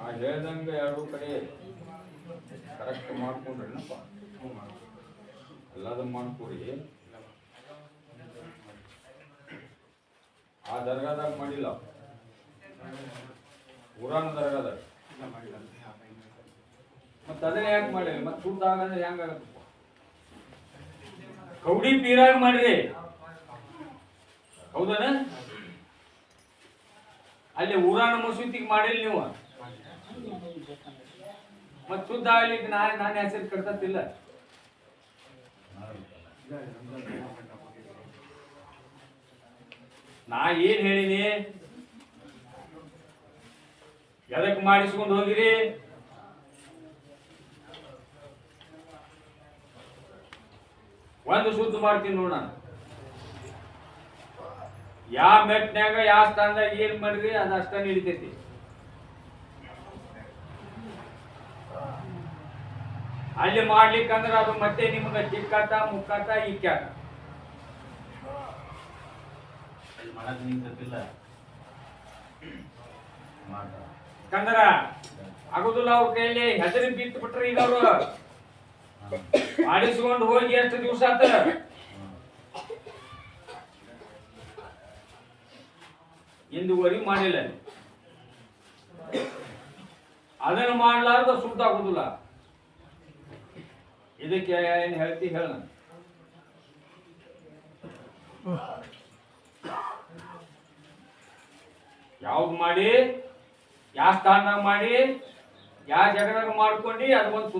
ಆ ಹೇಳ್ದಂಗೆ ಎರಡು ಕಡೆ ಕರೆಕ್ಟ್ ಮಾಡ್ಕೊಂಡ್ರಪ್ಪ ಎಲ್ಲದ ಮಾಡ್ಕೊಡಿ. ಆ ದರ್ಗಾದಾಗ ಮಾಡಿಲ್ಲ. ಊರಾನ ದರ್ಗಾದಾಗ. ಮತ್ತೆ ಅದನ್ನೇ ಯಾಕೆ ಮಾಡಿಲ್ಲ? ಮತ್ತೆ ಸುಟ್ಟಾಗ ಅಂದ್ರೆ ಹೆಂಗಾಗತ್ತಪ್ಪ ಕೌಡಿ ಪೀರಾಗ ಮಾಡಿರಿ ಹೌದನ? ಅಲ್ಲಿ ಊರಾನ ಮಸೂತಿಗೆ ಮಾಡಿಲ್ಲ ನೀವು. ಮತ್ ಶುದ್ಧ ಆಗ್ಲಿಕ್ಕೆ ನಾನು ನಾನು ಹೆಸರು ಕಟ್ಟತ್ತಿಲ್ಲ ನಾ ಏನ್ ಹೇಳಿನಿ ಎದಕ್ ಮಾಡಿಸ್ಕೊಂಡು ಹೋಗಿರಿ? ಒಂದು ಶುದ್ಧ ಮಾಡ್ತೀನಿ ನೋಡ ಯಾವ ಮೆಟ್ನ್ಯಾಗ ಯಾವ ಸ್ಥಾನದಾಗ ಏನ್ ಮಾಡ್ರಿ ಅದು ಅಷ್ಟ ನಡಿತೈತಿ. ಅಲ್ಲಿ ಮಾಡ್ಲಿಕ್ಕಂದ್ರೆ ಅದು ಮತ್ತೆ ನಿಮ್ಗೆ ಚಿಕ್ಕಾಟ ಮುಕ್ಕಾತ ಇಕ್ಕಾಟ. ಕಂದ್ರ ಆಗುದಿಲ್ಲ ಅವ್ರ ಕೈಯಲ್ಲಿ ಹೆದರಿ ಬಿತ್ತು ಬಿಟ್ರಿ ಈಗ ಅವರು. ಮಾಡಿಸ್ಕೊಂಡು ಹೋಗಿ ಎಷ್ಟು ದಿವಸ ಆತ? ಇಂದುವರೆಗೆ ಮಾಡಿಲ್ಲ ಅದನ್ನು ಮಾಡ್ಲಾರ್ದ ಸುತ್ತಾಗುದಿಲ್ಲ ಇದಕ್ಕೆ ಏನ್ ಹೇಳ್ತಿ ಹೇಳ ಯಾವ್ದು ಮಾಡಿ? ಯಾವ ಸ್ಥಾನ ಮಾಡಿ? ಯಾವ ಜಗದಾಗ ಮಾಡ್ಕೊಂಡು? ಅದು ಒಂದು